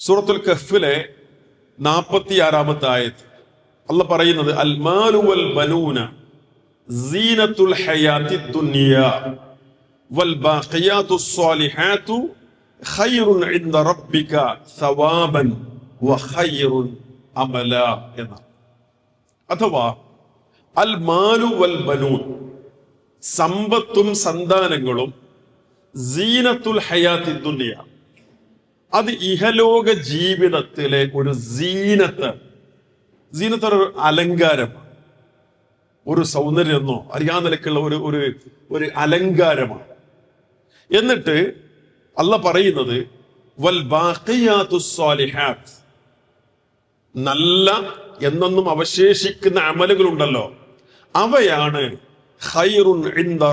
സൂറത്തുൽ കഹ്ഫിലെ നാൽപ്പത്തി ആറാമത്തെ ആയത് അല്ല പറയുന്നത് അൽമാലു വൽ ബനൂന സീനത്തുൽ ഹയാത്തി ദുനിയ വൽ ബാഖിയാത്തു സ്വാലിഹാത്തു ഖൈറുൻ ഇൻദ റബ്ബിക സവാബൻ വ ഖൈറുൻ അമല എന്ന. അഥവാ അൽ മാലു വൽ ബനൂൻ സമ്പത്തും സന്താനങ്ങളും സീനത്തുൽ ഹയാത്തി ദുനിയ അത് ഇഹലോക ജീവിതത്തിലെ ഒരു സീനത്ത്. സീനത്ത് ഒരു അലങ്കാരം. ഒരു സൗന്ദര്യമെന്നോ അറിയാൻ നിലക്കുള്ള ഒരു ഒരു ഒരു അലങ്കാരമാണ്. എന്നിട്ട് അല്ല പറയുന്നത് വൽ നല്ല എന്നൊന്നും അവശേഷിക്കുന്ന അമലുകളുണ്ടല്ലോ. അവയാണ് ഖൈറുൻ ഇൻദ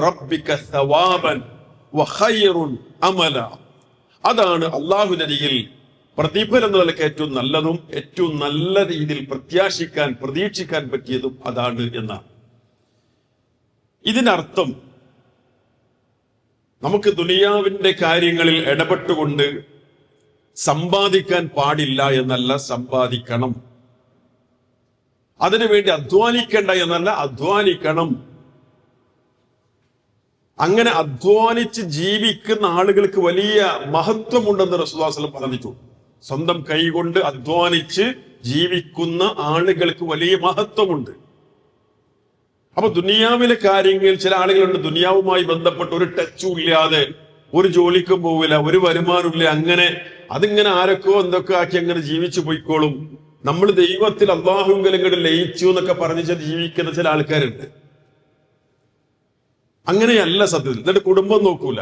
വ ഖൈറുൻ അമല. അതാണ് അള്ളാഹുനരിയിൽ പ്രതിഫലം നിലയ്ക്ക് ഏറ്റവും നല്ലതും ഏറ്റവും നല്ല രീതിയിൽ പ്രത്യാശിക്കാൻ പ്രതീക്ഷിക്കാൻ പറ്റിയതും അതാണ് എന്നാണ്. ഇതിനർത്ഥം നമുക്ക് ദുനിയാവിന്റെ കാര്യങ്ങളിൽ ഇടപെട്ടുകൊണ്ട് സമ്പാദിക്കാൻ പാടില്ല എന്നല്ല സമ്പാദിക്കണം. അതിനുവേണ്ടി അധ്വാനിക്കേണ്ട എന്നല്ല അധ്വാനിക്കണം. അങ്ങനെ അധ്വാനിച്ച് ജീവിക്കുന്ന ആളുകൾക്ക് വലിയ മഹത്വമുണ്ടെന്ന് റസൂദാസ്ലം പറഞ്ഞിട്ടു. സ്വന്തം കൈകൊണ്ട് അധ്വാനിച്ച് ജീവിക്കുന്ന ആളുകൾക്ക് വലിയ മഹത്വമുണ്ട്. അപ്പൊ ദുനിയാവിലെ കാര്യങ്ങളിൽ ചില ആളുകളുണ്ട് ദുനിയാവുമായി ബന്ധപ്പെട്ട് ഒരു ടച്ചും ഇല്ലാതെ ഒരു ജോലിക്കും പോവില്ല ഒരു വരുമാനമില്ല അങ്ങനെ അതിങ്ങനെ ആരൊക്കെയോ എന്തൊക്കെ ആക്കി അങ്ങനെ ജീവിച്ചു പോയിക്കോളും. നമ്മൾ ദൈവത്തിൽ അള്ളാഹുങ്കലും ഇങ്ങോട്ട് ലയിച്ചു എന്നൊക്കെ പറഞ്ഞ് ജീവിക്കുന്ന ചില ആൾക്കാരുണ്ട്. അങ്ങനെയല്ല സത്യത്തിൽ. എന്നിട്ട് കുടുംബം നോക്കൂല.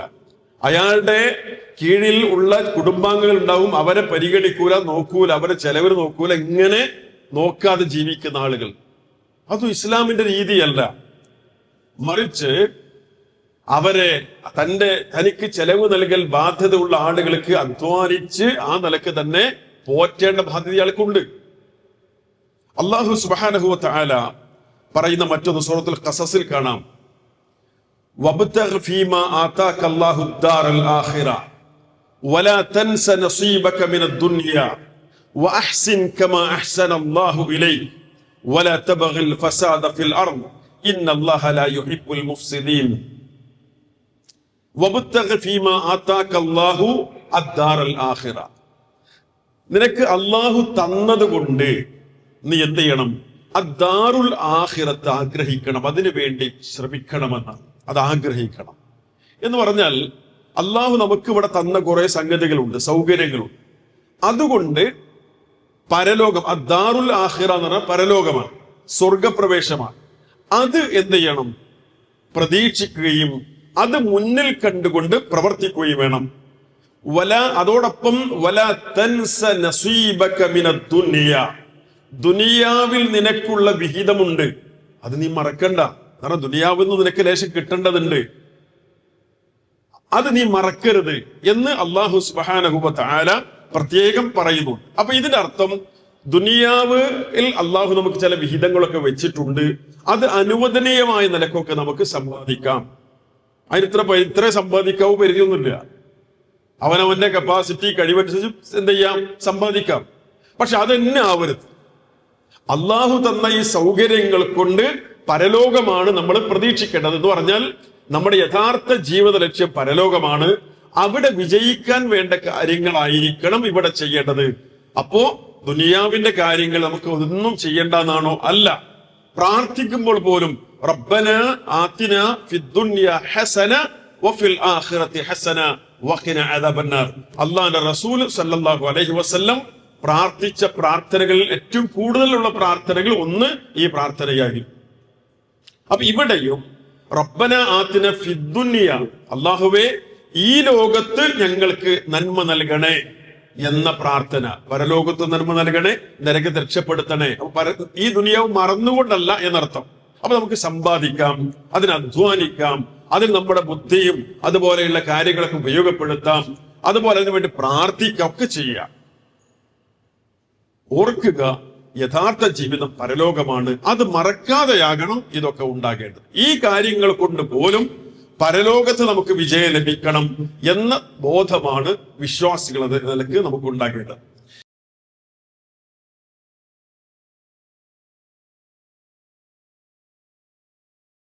അയാളുടെ കീഴിൽ ഉള്ള കുടുംബാംഗങ്ങൾ ഉണ്ടാവും അവരെ പരിഗണിക്കൂല നോക്കൂല അവരെ ചെലവർ നോക്കൂല ഇങ്ങനെ നോക്കാതെ ജീവിക്കുന്ന ആളുകൾ. അതും ഇസ്ലാമിന്റെ രീതിയല്ല. മറിച്ച് അവരെ തന്റെ തനിക്ക് ചെലവ് നൽകൽ ബാധ്യത ഉള്ള ആളുകൾക്ക് അധ്വാനിച്ച് ആ നിലയ്ക്ക് തന്നെ പോറ്റേണ്ട ബാധ്യത ഇയാൾക്കുണ്ട്. അള്ളാഹു സുബാനഹുവ താല പറയുന്ന മറ്റൊന്ന് സൂറത്തുൽ ഖസസിൽ കാണാം. وأحسن كما أحسن الله إليك ولا تبغ الفساد في الأرض إن الله لا يحب المفسدين وابتغ فيما آتاك الله الدار الآخرة നിനക്ക് അള്ളാഹു തന്നത് കൊണ്ട് നീ എന്ത് ചെയ്യണം അദ്ദാറുൽ ആഖിറത്ത് ആഗ്രഹിക്കണം അതിനു വേണ്ടി ശ്രമിക്കണമെന്നാണ് അത് ആഗ്രഹിക്കണം. എന്ന് പറഞ്ഞാൽ അള്ളാഹു നമുക്ക് ഇവിടെ തന്ന കുറെ സംഗതികളുണ്ട് സൗകര്യങ്ങളുണ്ട്. അതുകൊണ്ട് പരലോകം അദ്ദാറുൽ ആഹിറ എന്ന് പറഞ്ഞാൽ പരലോകമാണ് സ്വർഗപ്രവേശമാണ് അത് എന്ത് ചെയ്യണം? പ്രതീക്ഷിക്കുകയും അത് മുന്നിൽ കണ്ടുകൊണ്ട് പ്രവർത്തിക്കുകയും വേണം. വല അതോടൊപ്പം വല തൻസ നസീബക മിന ദുനിയ. ദുനിയാവിൽ നിനക്കുള്ള വിഹിതമുണ്ട്. അത് നീ മറക്കണ്ട. കാരണം ദുനിയാവിൽ നിന്ന് നിനക്ക് ലേശം കിട്ടേണ്ടതുണ്ട്. അത് നീ മറക്കരുത് എന്ന് അള്ളാഹു സുബാനഹുബ താല പ്രത്യേകം പറയുന്നു. അപ്പൊ ഇതിന്റെ അർത്ഥം ദുനിയാവിൽ അള്ളാഹു നമുക്ക് ചില വിഹിതങ്ങളൊക്കെ വെച്ചിട്ടുണ്ട്. അത് അനുവദനീയമായ നിലക്കൊക്കെ നമുക്ക് സമ്പാദിക്കാം. അതിന് ഇത്ര ഇത്ര സമ്പാദിക്കാവോ പരിധിയൊന്നുമില്ല. അവനവന്റെ കപ്പാസിറ്റി കഴിവനുസരിച്ച് എന്ത് ചെയ്യാം? സമ്പാദിക്കാം. പക്ഷെ അതെന്നെ ആവരുത് അള്ളാഹു തന്ന ഈ സൗകര്യങ്ങൾ കൊണ്ട് പരലോകമാണ് നമ്മൾ പ്രതീക്ഷിക്കേണ്ടത്. എന്ന് പറഞ്ഞാൽ നമ്മുടെ യഥാർത്ഥ ജീവിത ലക്ഷ്യം പരലോകമാണ്. അവിടെ വിജയിക്കാൻ വേണ്ട കാര്യങ്ങളായിരിക്കണം ഇവിടെ ചെയ്യേണ്ടത്. അപ്പോ ദുനിയാവിന്റെ കാര്യങ്ങൾ നമുക്ക് ഒന്നും ചെയ്യേണ്ടെന്നാണോ? അല്ല. പ്രാർത്ഥിക്കുമ്പോൾ പോലും റബ്ബന ആത്തിന ഫിദ്ദുന്യ ഹസന വഫിൽ ആഖിറതി ഹസന വഖിന അദബന്നാർ. അല്ലാഹുവിന്റെ റസൂൽ സല്ലല്ലാഹു അലൈഹി വസല്ലം പ്രാർത്ഥിച്ച പ്രാർത്ഥനകളിൽ ഏറ്റവും കൂടുതലുള്ള പ്രാർത്ഥനകൾ ഒന്ന് ഈ പ്രാർത്ഥനയായിരുന്നു അപ്പൊ ഇവിടെയും റബ്ബന ആത്തിന ഫിദ്ദുനിയ അള്ളാഹുവേ ഈ ലോകത്ത് ഞങ്ങൾക്ക് നന്മ നൽകണേ എന്ന പ്രാർത്ഥന. പരലോകത്ത് നന്മ നൽകണേ നിരക്ക് രക്ഷപ്പെടുത്തണേ. ഈ ദുനിയാവ് മറന്നുകൊണ്ടല്ല എന്നർത്ഥം. അപ്പൊ നമുക്ക് സമ്പാദിക്കാം അതിന് അധ്വാനിക്കാം അതിൽ നമ്മുടെ ബുദ്ധിയും അതുപോലെയുള്ള കാര്യങ്ങളൊക്കെ ഉപയോഗപ്പെടുത്താം അതുപോലെ അതിനു വേണ്ടി പ്രാർത്ഥിക്കാം ഒക്കെ ചെയ്യാം. ഓർക്കുക യഥാർത്ഥ ജീവിതം പരലോകമാണ്. അത് മറക്കാതെയാകണം ഇതൊക്കെ ഉണ്ടാകേണ്ടത്. ഈ കാര്യങ്ങൾ കൊണ്ട് പോലും പരലോകത്ത് നമുക്ക് വിജയം ലഭിക്കണം എന്ന ബോധമാണ് വിശ്വാസികളുടെ നിലയ്ക്ക് നമുക്ക് ഉണ്ടാകേണ്ടത്.